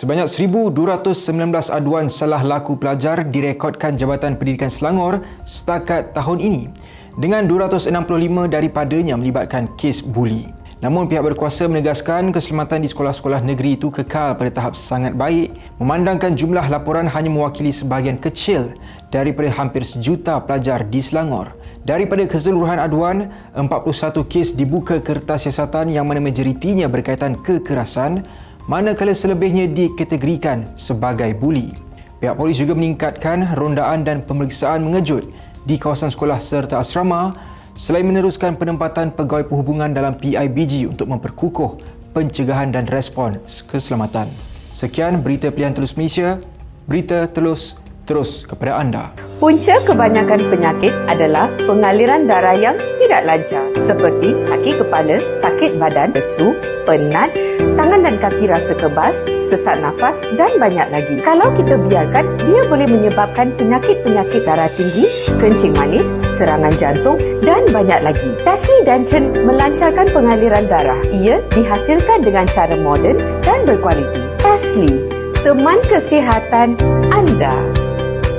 Sebanyak 1,219 aduan salah laku pelajar direkodkan Jabatan Pendidikan Selangor setakat tahun ini dengan 265 daripadanya melibatkan kes buli. Namun pihak berkuasa menegaskan keselamatan di sekolah-sekolah negeri itu kekal pada tahap sangat baik memandangkan jumlah laporan hanya mewakili sebahagian kecil daripada hampir sejuta pelajar di Selangor. Daripada keseluruhan aduan, 41 kes dibuka kertas siasatan yang mana majoritinya berkaitan kekerasan manakala selebihnya dikategorikan sebagai buli. Pihak polis juga meningkatkan rondaan dan pemeriksaan mengejut di kawasan sekolah serta asrama selain meneruskan penempatan pegawai perhubungan dalam PIBG untuk memperkukuh pencegahan dan respon keselamatan. Sekian berita pilihan Telus Malaysia. Berita Telus terus kepada anda. Punca kebanyakan penyakit adalah pengaliran darah yang tidak lancar seperti sakit kepala, sakit badan, lesu, penat, tangan dan kaki rasa kebas, sesak nafas dan banyak lagi. Kalau kita biarkan, dia boleh menyebabkan penyakit-penyakit darah tinggi, kencing manis, serangan jantung dan banyak lagi. Tasli Danchen melancarkan pengaliran darah. Ia dihasilkan dengan cara moden dan berkualiti. Tasli, teman kesihatan anda.